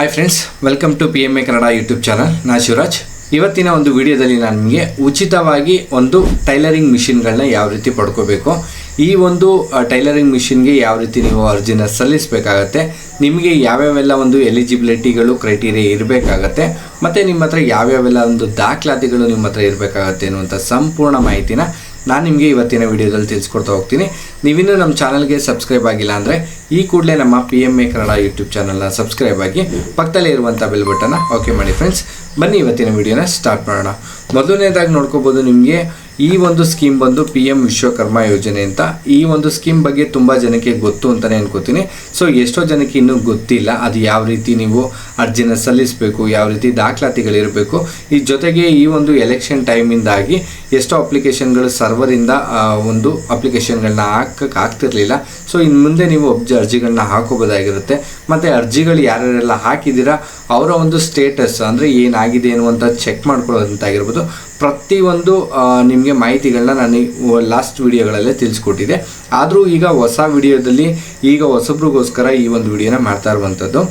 Hi friends welcome to P M A Kannada YouTube channel ನಾ ಶಿವರಾಜ್ ಇವತ್ತಿನ ಒಂದು ವಿಡಿಯೋದಲ್ಲಿ ನಾನು ನಿಮಗೆ ಉಚಿತವಾಗಿ ಒಂದು ಟೈಲರಿಂಗ್ ಮಿಷಿನ್ಗಳನ್ನ ಯಾವ ರೀತಿ ಪಡ್ಕೋಬೇಕು. ಈ ಒಂದು ಟೈಲರಿಂಗ್ ಮಿಷಿನ್ಗೆ ಯಾವ ರೀತಿ ನೀವು ಅರ್ಜಿನ ಸಲ್ಲಿಸಬೇಕಾಗತ್ತೆ, ನಿಮಗೆ ಯಾವ್ಯಾವೆಲ್ಲ ಒಂದು ಎಲಿಜಿಬಿಲಿಟಿಗಳು ಕ್ರೈಟೀರಿಯಾ ಇರಬೇಕಾಗತ್ತೆ, ಮತ್ತು ನಿಮ್ಮ ಹತ್ರ ಯಾವ್ಯಾವೆಲ್ಲ ಒಂದು ದಾಖಲಾತಿಗಳು ನಿಮ್ಮ ಹತ್ರ ಇರಬೇಕಾಗತ್ತೆ ಅನ್ನುವಂಥ ಸಂಪೂರ್ಣ ಮಾಹಿತಿನ ನಾನು ನಿಮಗೆ ಇವತ್ತಿನ ವಿಡಿಯೋದಲ್ಲಿ ತಿಳಿಸ್ಕೊಡ್ತಾ ಹೋಗ್ತೀನಿ. ನೀವಿನ್ನೂ ನಮ್ಮ ಚಾನಲ್ಗೆ ಸಬ್ಸ್ಕ್ರೈಬ್ ಆಗಿಲ್ಲ ಅಂದರೆ ಈ ಕೂಡಲೇ ನಮ್ಮ P M A Kannada YouTube ಚಾನಲ್ನ ಸಬ್ಸ್ಕ್ರೈಬ್ ಆಗಿ ಪಕ್ಕದಲ್ಲೇ ಇರುವಂಥ ಬೆಲ್ ಬಟನ್ನ ಓಕೆ ಮಾಡಿ ಫ್ರೆಂಡ್ಸ್ ಬನ್ನಿ ಇವತ್ತಿನ ವಿಡಿಯೋನ ಸ್ಟಾರ್ಟ್ ಮಾಡೋಣ. ಮೊದಲನೇದಾಗಿ ನೋಡ್ಕೋಬೋದು ನಿಮಗೆ ಈ ಒಂದು ಸ್ಕೀಮ್ ಬಂದು ಪಿ ಎಂ ವಿಶ್ವಕರ್ಮ ಯೋಜನೆ ಅಂತ. ಈ ಒಂದು ಸ್ಕೀಮ್ ಬಗ್ಗೆ ತುಂಬ ಜನಕ್ಕೆ ಗೊತ್ತು ಅಂತಲೇ ಅನ್ಕೋತೀನಿ. ಸೊ ಎಷ್ಟೋ ಜನಕ್ಕೆ ಇನ್ನೂ ಗೊತ್ತಿಲ್ಲ ಅದು ಯಾವ ರೀತಿ ನೀವು ಅರ್ಜಿನ ಸಲ್ಲಿಸಬೇಕು, ಯಾವ ರೀತಿ ದಾಖಲಾತಿಗಳಿರಬೇಕು. ಈ ಜೊತೆಗೆ ಈ ಒಂದು ಎಲೆಕ್ಷನ್ ಟೈಮಿಂದಾಗಿ ಎಷ್ಟೋ ಅಪ್ಲಿಕೇಶನ್ಗಳು ಸರ್ವರಿಂದ ಒಂದು ಅಪ್ಲಿಕೇಶನ್ಗಳನ್ನ ಹಾಕಕ್ಕೆ ಆಗ್ತಿರ್ಲಿಲ್ಲ. ಸೊ ಇನ್ನು ಮುಂದೆ ನೀವು ಅಬ್ಜಿ ಅರ್ಜಿಗಳನ್ನ ಹಾಕೋಬೋದಾಗಿರುತ್ತೆ ಮತ್ತು ಅರ್ಜಿಗಳು ಯಾರ್ಯಾರೆಲ್ಲ ಹಾಕಿದ್ದೀರಾ, ಅವರ ಒಂದು ಸ್ಟೇಟಸ್ ಅಂದರೆ ಏನಾಗಿದೆ ಅನ್ನುವಂಥ ಚೆಕ್ ಮಾಡ್ಕೊಳ್ಳೋದಂತಾಗಿರ್ಬೋದು. ಪ್ರತಿಯೊಂದು ನಿಮಗೆ ಮಾಹಿತಿಗಳನ್ನ ನಾನು ಲಾಸ್ಟ್ ವಿಡಿಯೋಗಳಲ್ಲೇ ತಿಳಿಸ್ಕೊಟ್ಟಿದ್ದೆ. ಆದರೂ ಈಗ ಹೊಸ ವಿಡಿಯೋದಲ್ಲಿ ಈಗ ಹೊಸಬ್ರಿಗೋಸ್ಕರ ಈ ಒಂದು ವಿಡಿಯೋನ ಮಾಡ್ತಾ ಇರುವಂಥದ್ದು.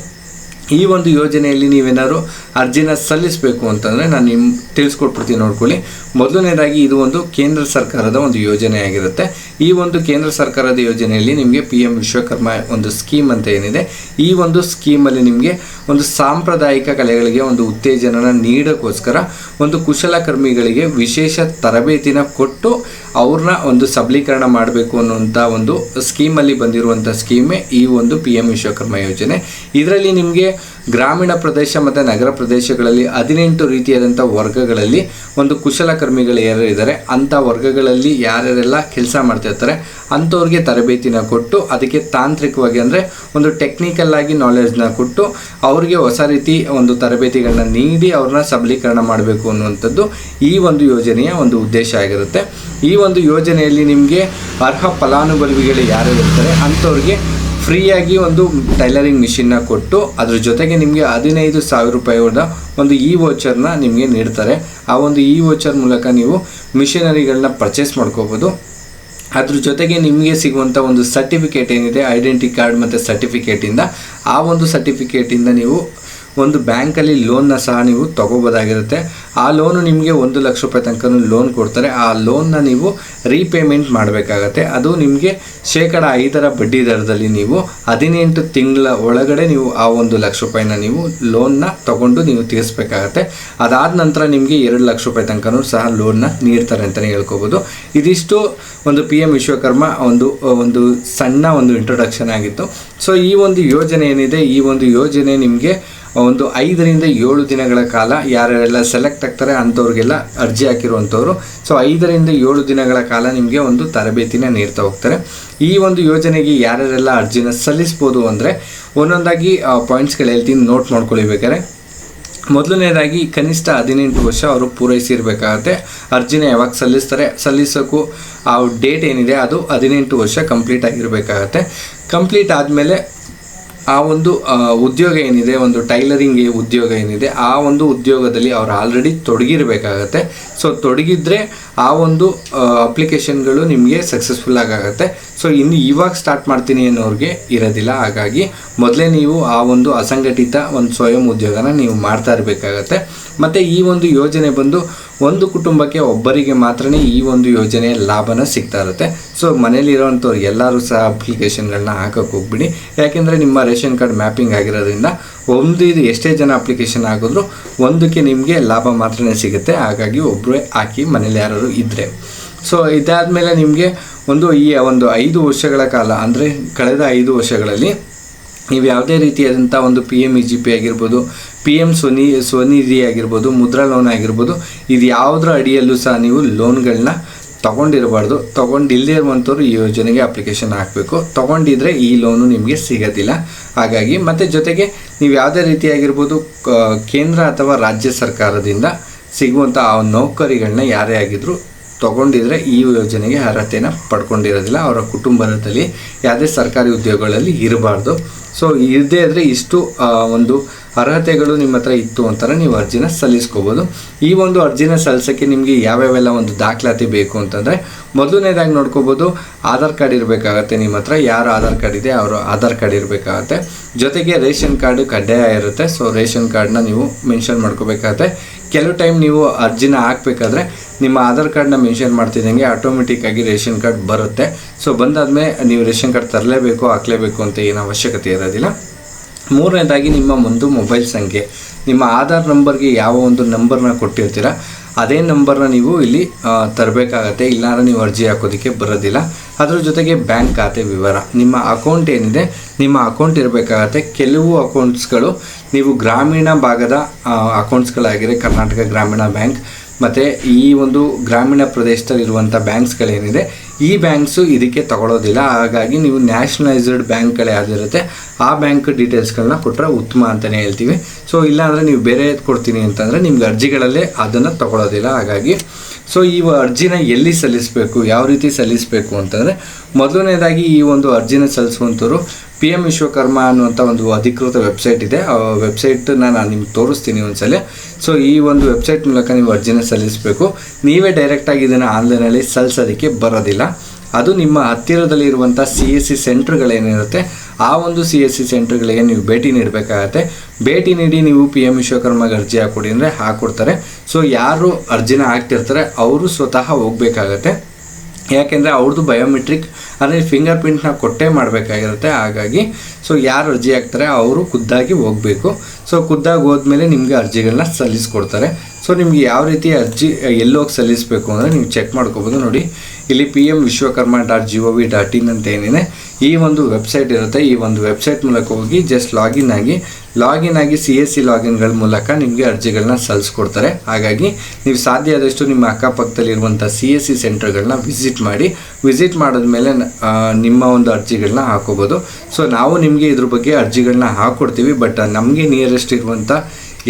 ಈ ಒಂದು ಯೋಜನೆಯಲ್ಲಿ ನೀವೇನಾದ್ರು ಅರ್ಜಿನ ಸಲ್ಲಿಸಬೇಕು ಅಂತಂದರೆ ನಾನು ನಿಮ್ಮ ತಿಳಿಸ್ಕೊಟ್ಬಿಡ್ತೀನಿ ನೋಡ್ಕೊಳ್ಳಿ. ಮೊದಲನೇದಾಗಿ ಇದು ಒಂದು ಕೇಂದ್ರ ಸರ್ಕಾರದ ಒಂದು ಯೋಜನೆ ಆಗಿರುತ್ತೆ ಈ ಒಂದು ಕೇಂದ್ರ ಸರ್ಕಾರದ ಯೋಜನೆಯಲ್ಲಿ ನಿಮಗೆ ಪಿ ಎಂ ವಿಶ್ವಕರ್ಮ ಒಂದು ಸ್ಕೀಮ್ ಅಂತ ಏನಿದೆ, ಈ ಒಂದು ಸ್ಕೀಮಲ್ಲಿ ನಿಮಗೆ ಒಂದು ಸಾಂಪ್ರದಾಯಿಕ ಕಲೆಗಳಿಗೆ ಒಂದು ಉತ್ತೇಜನನ ನೀಡೋಕ್ಕೋಸ್ಕರ ಒಂದು ಕುಶಲಕರ್ಮಿಗಳಿಗೆ ವಿಶೇಷ ತರಬೇತಿನ ಕೊಟ್ಟು ಅವ್ರನ್ನ ಒಂದು ಸಬಲೀಕರಣ ಮಾಡಬೇಕು ಅನ್ನುವಂಥ ಒಂದು ಸ್ಕೀಮಲ್ಲಿ ಬಂದಿರುವಂಥ ಸ್ಕೀಮೇ ಈ ಒಂದು ಪಿ ಎಂ ವಿಶ್ವಕರ್ಮ ಯೋಜನೆ. ಇದರಲ್ಲಿ ನಿಮಗೆ ಗ್ರಾಮೀಣ ಪ್ರದೇಶ ಮತ್ತು ನಗರ ಪ್ರದೇಶಗಳಲ್ಲಿ ಹದಿನೆಂಟು ರೀತಿಯಾದಂಥ ವರ್ಗಗಳಲ್ಲಿ ಒಂದು ಕುಶಲಕರ್ಮಿಗಳು ಯಾರು ಇದ್ದಾರೆ ಅಂಥ ವರ್ಗಗಳಲ್ಲಿ ಯಾರ್ಯಾರೆಲ್ಲ ಕೆಲಸ ಮಾಡ್ತಿರ್ತಾರೆ ಅಂಥವ್ರಿಗೆ ತರಬೇತಿನ ಕೊಟ್ಟು, ಅದಕ್ಕೆ ತಾಂತ್ರಿಕವಾಗಿ ಅಂದರೆ ಒಂದು ಟೆಕ್ನಿಕಲ್ ಆಗಿ ನಾಲೆಜ್ನ ಕೊಟ್ಟು, ಅವ್ರಿಗೆ ಹೊಸ ರೀತಿ ಒಂದು ತರಬೇತಿಗಳನ್ನ ನೀಡಿ ಅವ್ರನ್ನ ಸಬಲೀಕರಣ ಮಾಡಬೇಕು ಅನ್ನುವಂಥದ್ದು ಈ ಒಂದು ಯೋಜನೆಯ ಒಂದು ಉದ್ದೇಶ ಆಗಿರುತ್ತೆ. ಈ ಒಂದು ಯೋಜನೆಯಲ್ಲಿ ನಿಮಗೆ ಅರ್ಹ ಫಲಾನುಭವಿಗಳು ಯಾರು ಇರ್ತಾರೆ, ಅಂಥವ್ರಿಗೆ ಫ್ರೀಯಾಗಿ ಒಂದು ಟೈಲರಿಂಗ್ ಮಿಷಿನ್ನ ಕೊಟ್ಟು, ಅದ್ರ ಜೊತೆಗೆ ನಿಮಗೆ ಹದಿನೈದು ಸಾವಿರ ರೂಪಾಯಿಯ ಒಂದು ಇ ವೋಚರ್ನ ನಿಮಗೆ ನೀಡ್ತಾರೆ. ಆ ಒಂದು ಇ ವೋಚರ್ ಮೂಲಕ ನೀವು ಮಿಷಿನರಿಗಳನ್ನ ಪರ್ಚೇಸ್ ಮಾಡ್ಕೋಬೋದು. ಅದ್ರ ಜೊತೆಗೆ ನಿಮಗೆ ಸಿಗುವಂಥ ಒಂದು ಸರ್ಟಿಫಿಕೇಟ್ ಏನಿದೆ ಐಡೆಂಟಿ ಕಾರ್ಡ್ ಮತ್ತು ಸರ್ಟಿಫಿಕೇಟಿಂದ ಆ ಒಂದು ಸರ್ಟಿಫಿಕೇಟಿಂದ ನೀವು ಒಂದು ಬ್ಯಾಂಕಲ್ಲಿ ಲೋನ್ನ ಸಹ ನೀವು ತಗೋಬೋದಾಗಿರುತ್ತೆ. ಆ ಲೋನು ನಿಮಗೆ ಒಂದು ಲಕ್ಷ ರೂಪಾಯಿ ತನಕ ಲೋನ್ ಕೊಡ್ತಾರೆ. ಆ ಲೋನ್ನ ನೀವು ರೀಪೇಮೆಂಟ್ ಮಾಡಬೇಕಾಗತ್ತೆ. ಅದು ನಿಮಗೆ ಶೇಕಡ ಐದರ ಬಡ್ಡಿ ದರದಲ್ಲಿ ನೀವು ಹದಿನೆಂಟು ತಿಂಗಳ ಒಳಗಡೆ ನೀವು ಆ ಒಂದು ಲಕ್ಷ ರೂಪಾಯಿನ ನೀವು ಲೋನ್ನ ತಗೊಂಡು ನೀವು ತೀರಿಸಬೇಕಾಗತ್ತೆ. ಅದಾದ ನಂತರ ನಿಮಗೆ ಎರಡು ಲಕ್ಷ ರೂಪಾಯಿ ತನಕ ಸಹ ಲೋನ್ನ ನೀಡ್ತಾರೆ ಅಂತಲೇ ಹೇಳ್ಕೋಬೋದು. ಇದಿಷ್ಟು ಒಂದು ಪಿ ಎಂ ವಿಶ್ವಕರ್ಮ ಒಂದು ಒಂದು ಸಣ್ಣ ಒಂದು ಇಂಟ್ರೊಡಕ್ಷನ್ ಆಗಿತ್ತು. ಸೊ ಈ ಒಂದು ಯೋಜನೆ ಏನಿದೆ? ಈ ಒಂದು ಯೋಜನೆ ನಿಮಗೆ ಒಂದು ಐದರಿಂದ ಏಳು ದಿನಗಳ ಕಾಲ ಯಾರ್ಯಾರೆಲ್ಲ ಸೆಲೆಕ್ಟ್ ಆಗ್ತಾರೆ ಅಂಥವ್ರಿಗೆಲ್ಲ ಅರ್ಜಿ ಹಾಕಿರುವಂಥವ್ರು. ಸೊ ಐದರಿಂದ ಏಳು ದಿನಗಳ ಕಾಲ ನಿಮಗೆ ಒಂದು ತರಬೇತಿನ ನೀಡ್ತಾ ಹೋಗ್ತಾರೆ. ಈ ಒಂದು ಯೋಜನೆಗೆ ಯಾರ್ಯಾರೆಲ್ಲ ಅರ್ಜಿನ ಸಲ್ಲಿಸ್ಬೋದು ಅಂದರೆ ಒಂದೊಂದಾಗಿ ಪಾಯಿಂಟ್ಸ್ಗಳು ಹೇಳ್ತೀನಿ ನೋಟ್ ಮಾಡ್ಕೊಳ್ಳಿ ಬೇಕಾದ್ರೆ ಮೊದಲನೇದಾಗಿ, ಕನಿಷ್ಠ ಹದಿನೆಂಟು ವರ್ಷ ಅವರು ಪೂರೈಸಿರ್ಬೇಕಾಗತ್ತೆ. ಅರ್ಜಿನ ಯಾವಾಗ ಸಲ್ಲಿಸ್ತಾರೆ ಸಲ್ಲಿಸೋಕ್ಕೂ ಆ ಡೇಟ್ ಏನಿದೆ, ಅದು ಹದಿನೆಂಟು ವರ್ಷ ಕಂಪ್ಲೀಟ್ ಆಗಿರಬೇಕಾಗತ್ತೆ. ಕಂಪ್ಲೀಟ್ ಆದಮೇಲೆ ಆ ಒಂದು ಉದ್ಯೋಗ ಏನಿದೆ, ಒಂದು ಟೈಲರಿಂಗ್ ಉದ್ಯೋಗ ಏನಿದೆ, ಆ ಒಂದು ಉದ್ಯೋಗದಲ್ಲಿ ಅವರು ಆಲ್ರೆಡಿ ತೊಡಗಿರಬೇಕಾಗತ್ತೆ. ಸೊ ತೊಡಗಿದ್ರೆ ಆ ಒಂದು ಅಪ್ಲಿಕೇಶನ್ಗಳು ನಿಮಗೆ ಸಕ್ಸಸ್ಫುಲ್ ಆಗುತ್ತೆ ಸೊ ಇನ್ನು ಇವಾಗ ಸ್ಟಾರ್ಟ್ ಮಾಡ್ತೀನಿ ಅನ್ನೋರಿಗೆ ಇರೋದಿಲ್ಲ. ಹಾಗಾಗಿ ಮೊದಲೇ ನೀವು ಆ ಒಂದು ಅಸಂಘಟಿತ ಒಂದು ಸ್ವಯಂ ಉದ್ಯೋಗನ ನೀವು ಮಾಡ್ತಾ ಇರಬೇಕಾಗತ್ತೆ. ಮತ್ತು ಈ ಒಂದು ಯೋಜನೆ ಬಂದು ಒಂದು ಕುಟುಂಬಕ್ಕೆ ಒಬ್ಬರಿಗೆ ಮಾತ್ರನೇ ಈ ಒಂದು ಯೋಜನೆಯ ಲಾಭನ ಸಿಗ್ತಾ ಇರುತ್ತೆ. ಸೊ ಮನೇಲಿರೋವಂಥವ್ರು ಎಲ್ಲರೂ ಸಹ ಅಪ್ಲಿಕೇಶನ್ಗಳನ್ನ ಹಾಕೋಕೆ ಹೋಗ್ಬಿಡಿ. ಯಾಕೆಂದರೆ ನಿಮ್ಮ ರೇಷನ್ ಕಾರ್ಡ್ ಮ್ಯಾಪಿಂಗ್ ಆಗಿರೋದ್ರಿಂದ ಒಂದು ಎಷ್ಟೇ ಜನ ಅಪ್ಲಿಕೇಶನ್ ಹಾಕಿದ್ರು ಒಂದಕ್ಕೆ ನಿಮಗೆ ಲಾಭ ಮಾತ್ರನೇ ಸಿಗುತ್ತೆ. ಹಾಗಾಗಿ ಒಬ್ಬರೇ ಹಾಕಿ ಮನೇಲಿ ಯಾರಾದರೂ ಇದ್ದರೆ ಸೊ ಇದಾದಮೇಲೆ ನಿಮಗೆ ಒಂದು ಈ, ಒಂದು ಐದು ವರ್ಷಗಳ ಕಾಲ, ಅಂದರೆ ಕಳೆದ ಐದು ವರ್ಷಗಳಲ್ಲಿ ನೀವು ಯಾವುದೇ ರೀತಿಯಾದಂಥ ಒಂದು P M E G P ಆಗಿರ್ಬೋದು ಪಿ ಎಂ ಸ್ವನಿ ಸ್ವನಿಧಿ ಆಗಿರ್ಬೋದು, ಮುದ್ರಾ ಲೋನ್ ಆಗಿರ್ಬೋದು, ಇದು ಯಾವುದರ ಅಡಿಯಲ್ಲೂ ಸಹ ನೀವು ಲೋನ್ಗಳನ್ನ ತೊಗೊಂಡಿರಬಾರ್ದು. ತೊಗೊಂಡಿಲ್ಲದೆ ಇರುವಂಥವ್ರು ಈ ಯೋಜನೆಗೆ ಅಪ್ಲಿಕೇಶನ್ ಹಾಕಬೇಕು. ತೊಗೊಂಡಿದ್ರೆ ಈ ಲೋನು ನಿಮಗೆ ಸಿಗೋದಿಲ್ಲ. ಹಾಗಾಗಿ ಮತ್ತು ಜೊತೆಗೆ ನೀವು ಯಾವುದೇ ರೀತಿಯಾಗಿರ್ಬೋದು ಕೇಂದ್ರ ಅಥವಾ ರಾಜ್ಯ ಸರ್ಕಾರದಿಂದ ಸಿಗುವಂಥ ಆ ನೌಕರಿಗಳನ್ನ ಯಾರೇ ಆಗಿದ್ದರೂ ತಗೊಂಡಿದ್ರೆ ಈ ಯೋಜನೆಗೆ ಅರ್ಹತೆಯನ್ನು ಪಡ್ಕೊಂಡಿರೋದಿಲ್ಲ. ಅವರ ಕುಟುಂಬದಲ್ಲಿ ಯಾವುದೇ ಸರ್ಕಾರಿ ಉದ್ಯೋಗಗಳಲ್ಲಿ ಇರಬಾರ್ದು. ಸೊ ಇದೇ ಇದ್ದರೆ ಇಷ್ಟು ಒಂದು ಅರ್ಹತೆಗಳು ನಿಮ್ಮ ಹತ್ರ ಇತ್ತು ಅಂತಾರೆ ನೀವು ಅರ್ಜಿನ ಸಲ್ಲಿಸ್ಕೋಬೋದು. ಈ ಒಂದು ಅರ್ಜಿನ ಸಲ್ಲಿಸೋಕ್ಕೆ ನಿಮಗೆ ಯಾವ್ಯಾವೆಲ್ಲ ಒಂದು ದಾಖಲಾತಿ ಬೇಕು ಅಂತಂದರೆ, ಮೊದಲನೇದಾಗಿ ನೋಡ್ಕೋಬೋದು, ಆಧಾರ್ ಕಾರ್ಡ್ ಇರಬೇಕಾಗತ್ತೆ ನಿಮ್ಮ ಹತ್ರ, ಯಾರು ಆಧಾರ್ ಕಾರ್ಡ್ ಇದೆ ಅವರು ಆಧಾರ್ ಕಾರ್ಡ್ ಇರಬೇಕಾಗತ್ತೆ. ಜೊತೆಗೆ ರೇಷನ್ ಕಾರ್ಡು ಕಡ್ಡಾಯ ಇರುತ್ತೆ, ಸೊ ರೇಷನ್ ಕಾರ್ಡ್ನ ನೀವು ಮೆನ್ಷನ್ ಮಾಡ್ಕೋಬೇಕಾಗತ್ತೆ. ಕೆಲವು ಟೈಮ್ ನೀವು ಅರ್ಜಿನ ಹಾಕಬೇಕಾದ್ರೆ, ನಿಮ್ಮ ಆಧಾರ್ ಕಾರ್ಡ್ನ ಮೆನ್ಷನ್ ಮಾಡ್ತಿದ್ದಂಗೆ ಆಟೋಮೆಟಿಕ್ಕಾಗಿ ರೇಷನ್ ಕಾರ್ಡ್ ಬರುತ್ತೆ. ಸೊ ಬಂದಾದ್ಮೇಲೆ ನೀವು ರೇಷನ್ ಕಾರ್ಡ್ ತರಲೇಬೇಕು, ಹಾಕಲೇಬೇಕು ಅಂತ ಏನು ಅವಶ್ಯಕತೆ ಇರೋದಿಲ್ಲ. ಮೂರನೇದಾಗಿ ನಿಮ್ಮ ಒಂದು ಮೊಬೈಲ್ ಸಂಖ್ಯೆ. ನಿಮ್ಮ ಆಧಾರ್ ನಂಬರ್ಗೆ ಯಾವ ಒಂದು ನಂಬರ್ನ ಕೊಟ್ಟಿರ್ತೀರ, ಅದೇ ನಂಬರ್ನ ನೀವು ಇಲ್ಲಿ ತರಬೇಕಾಗತ್ತೆ. ಇಲ್ಲಾಂದ್ರೆ ನೀವು ಅರ್ಜಿ ಹಾಕೋದಕ್ಕೆ ಬರೋದಿಲ್ಲ. ಅದರ ಜೊತೆಗೆ ಬ್ಯಾಂಕ್ ಖಾತೆ ವಿವರ. ನಿಮ್ಮ ಅಕೌಂಟ್ ಏನಿದೆ, ನಿಮ್ಮ ಅಕೌಂಟ್ ಇರಬೇಕಾಗತ್ತೆ. ಕೆಲವು ಅಕೌಂಟ್ಸ್ಗಳು ನೀವು ಗ್ರಾಮೀಣ ಭಾಗದ ಅಕೌಂಟ್ಸ್ಗಳಾಗಿದೆ ಕರ್ನಾಟಕ ಗ್ರಾಮೀಣ ಬ್ಯಾಂಕ್ ಮತ್ತು ಈ ಒಂದು ಗ್ರಾಮೀಣ ಪ್ರದೇಶದಲ್ಲಿರುವಂಥ ಬ್ಯಾಂಕ್ಸ್ಗಳೇನಿದೆ, ಈ ಬ್ಯಾಂಕ್ಸು ಇದಕ್ಕೆ ತಗೊಳ್ಳೋದಿಲ್ಲ ಹಾಗಾಗಿ ನೀವು ನ್ಯಾಷನಲೈಸ್ಡ್ ಬ್ಯಾಂಕ್ಗಳು ಯಾವುದಿರುತ್ತೆ ಆ ಬ್ಯಾಂಕ್ ಡೀಟೇಲ್ಸ್ಗಳನ್ನ ಕೊಟ್ಟರೆ ಉತ್ತಮ ಅಂತಲೇ ಹೇಳ್ತೀವಿ. ಸೊ ಇಲ್ಲಾಂದರೆ ನೀವು ಬೇರೆ ಕೊಡ್ತೀನಿ ಅಂತಂದರೆ ನಿಮ್ಗೆ ಅರ್ಜಿಗಳಲ್ಲೇ ಅದನ್ನು ತಗೊಳ್ಳೋದಿಲ್ಲ ಹಾಗಾಗಿ ಸೊ ಈ ಅರ್ಜಿನ ಎಲ್ಲಿ ಸಲ್ಲಿಸಬೇಕು, ಯಾವ ರೀತಿ ಸಲ್ಲಿಸಬೇಕು ಅಂತಂದರೆ, ಮೊದಲನೇದಾಗಿ ಈ ಒಂದು ಅರ್ಜಿನ ಸಲ್ಲಿಸುವಂಥವ್ರು ಪಿ ಎಂ ವಿಶ್ವಕರ್ಮ ಅನ್ನುವಂಥ ಒಂದು ಅಧಿಕೃತ ವೆಬ್ಸೈಟ್ ಇದೆ. ಆ ವೆಬ್ಸೈಟನ್ನ ನಾನು ನಿಮ್ಗೆ ತೋರಿಸ್ತೀನಿ ಒಂದ್ಸಲ. ಸೊ ಈ ಒಂದು ವೆಬ್ಸೈಟ್ ಮೂಲಕ ನೀವು ಅರ್ಜಿನ ಸಲ್ಲಿಸಬೇಕು. ನೀವೇ ಡೈರೆಕ್ಟಾಗಿ ಇದನ್ನು ಆನ್ಲೈನಲ್ಲಿ ಸಲ್ಲಿಸೋದಕ್ಕೆ ಬರೋದಿಲ್ಲ. ಅದು ನಿಮ್ಮ ಹತ್ತಿರದಲ್ಲಿ ಇರುವಂಥ ಸಿ ಎಸ್ ಸಿ ಸೆಂಟ್ರ್ಗಳೇನಿರುತ್ತೆ ಆ ಒಂದು ಸಿ ಎಸ್ ಸಿ ಸೆಂಟರ್ಗಳಿಗೆ ನೀವು ಭೇಟಿ ನೀಡಬೇಕಾಗತ್ತೆ. ಭೇಟಿ ನೀಡಿ ನೀವು ಪಿ ಎಂ ವಿಶ್ವಕರ್ಮಗೆ ಅರ್ಜಿ ಹಾಕೊಡಿ ಅಂದರೆ ಹಾಕ್ಕೊಡ್ತಾರೆ ಸೊ ಯಾರು ಅರ್ಜಿನ ಹಾಕ್ತಿರ್ತಾರೆ, ಅವರು ಸ್ವತಃ ಹೋಗಬೇಕಾಗತ್ತೆ. ಯಾಕೆಂದರೆ ಅವ್ರದ್ದು ಬಯೋಮೆಟ್ರಿಕ್ ಅಂದರೆ ಫಿಂಗರ್ ಪ್ರಿಂಟ್ನ ಕೊಟ್ಟೇ ಮಾಡಬೇಕಾಗಿರುತ್ತೆ, ಹಾಗಾಗಿ ಸೊ ಯಾರು ಅರ್ಜಿ ಹಾಕ್ತಾರೆ, ಅವರು ಖುದ್ದಾಗಿ ಹೋಗಬೇಕು. ಸೊ ಖುದ್ದಾಗಿ ಹೋದ್ಮೇಲೆ ನಿಮಗೆ ಅರ್ಜಿಗಳನ್ನ ಸಲ್ಲಿಸ್ಕೊಡ್ತಾರೆ. ಸೊ ನಿಮಗೆ ಯಾವ ರೀತಿ ಅರ್ಜಿ ಎಲ್ಲೋಗಿ ಸಲ್ಲಿಸಬೇಕು ಅಂದರೆ ನೀವು ಚೆಕ್ ಮಾಡ್ಕೋಬೋದು ನೋಡಿ. ಇಲ್ಲಿ P M Vishwakarma dot G O V dot in ಅಂತ ಏನಿದೆ ಈ ಒಂದು ವೆಬ್ಸೈಟ್ ಇರುತ್ತೆ. ಈ ಒಂದು ವೆಬ್ಸೈಟ್ ಮೂಲಕ ಹೋಗಿ ಜಸ್ಟ್ ಲಾಗಿನ್ ಆಗಿ ಲಾಗಿನ್ ಆಗಿ ಸಿ ಎಸ್ ಸಿ ಲಾಗಿನ್ಗಳ ಮೂಲಕ ನಿಮಗೆ ಅರ್ಜಿಗಳನ್ನ ಸಲ್ಲಿಸ್ಕೊಡ್ತಾರೆ. ಹಾಗಾಗಿ ನೀವು ಸಾಧ್ಯ ಆದಷ್ಟು ನಿಮ್ಮ ಅಕ್ಕಪಕ್ಕದಲ್ಲಿರುವಂಥ ಸಿ ಎಸ್ ಸಿ ಸೆಂಟರ್ಗಳನ್ನ ವಿಸಿಟ್ ಮಾಡಿ. ವಿಸಿಟ್ ಮಾಡಿದ್ಮೇಲೆ ಮೇಲೆ ನಿಮ್ಮ ಒಂದು ಅರ್ಜಿಗಳನ್ನ ಹಾಕೋಬೋದು. ಸೊ ನಾವು ನಿಮಗೆ ಇದ್ರ ಬಗ್ಗೆ ಅರ್ಜಿಗಳನ್ನ ಹಾಕ್ಕೊಡ್ತೀವಿ ಬಟ್ ನಮಗೆ ನಿಯರೆಸ್ಟ್ ಇರುವಂಥ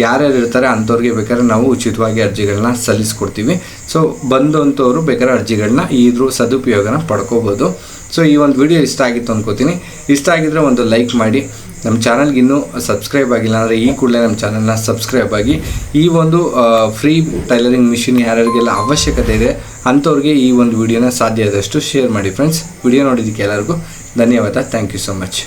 ಯಾರ್ಯಾರು ಇರ್ತಾರೆ ಅಂಥವ್ರಿಗೆ ಬೇಕಾದ್ರೆ ನಾವು ಉಚಿತವಾಗಿ ಅರ್ಜಿಗಳನ್ನ ಸಲ್ಲಿಸ್ಕೊಡ್ತೀವಿ. ಸೊ ಬಂದಂಥವ್ರು ಬೇಕಾದ್ರೆ ಅರ್ಜಿಗಳನ್ನ ಇದ್ರ ಸದುಪಯೋಗನ ಪಡ್ಕೋಬೋದು. ಸೊ ಈ ಒಂದು ವಿಡಿಯೋ ಇಷ್ಟ ಆಗಿತ್ತು ಅಂದ್ಕೋತೀನಿ ಇಷ್ಟ ಆಗಿದ್ರೆ ಒಂದು ಲೈಕ್ ಮಾಡಿ. ನಮ್ಮ ಚಾನಲ್ಗೆ ಇನ್ನೂ ಸಬ್ಸ್ಕ್ರೈಬ್ ಆಗಿಲ್ಲ ಅಂದರೆ ಈ ಕೂಡಲೇ ನಮ್ಮ ಚಾನಲ್ನ ಸಬ್ಸ್ಕ್ರೈಬ್ ಆಗಿ. ಈ ಒಂದು ಫ್ರೀ ಟೈಲರಿಂಗ್ ಮಿಷಿನ್ ಯಾರ್ಯಾರಿಗೆಲ್ಲ ಅವಶ್ಯಕತೆ ಇದೆ ಅಂಥವ್ರಿಗೆ ಈ ಒಂದು ವಿಡಿಯೋನ ಸಾಧ್ಯ ಆದಷ್ಟು ಶೇರ್ ಮಾಡಿ. ಫ್ರೆಂಡ್ಸ್ ವಿಡಿಯೋ ನೋಡಿದ್ದಕ್ಕೆ ಎಲ್ಲರಿಗೂ ಧನ್ಯವಾದ. Thank you so much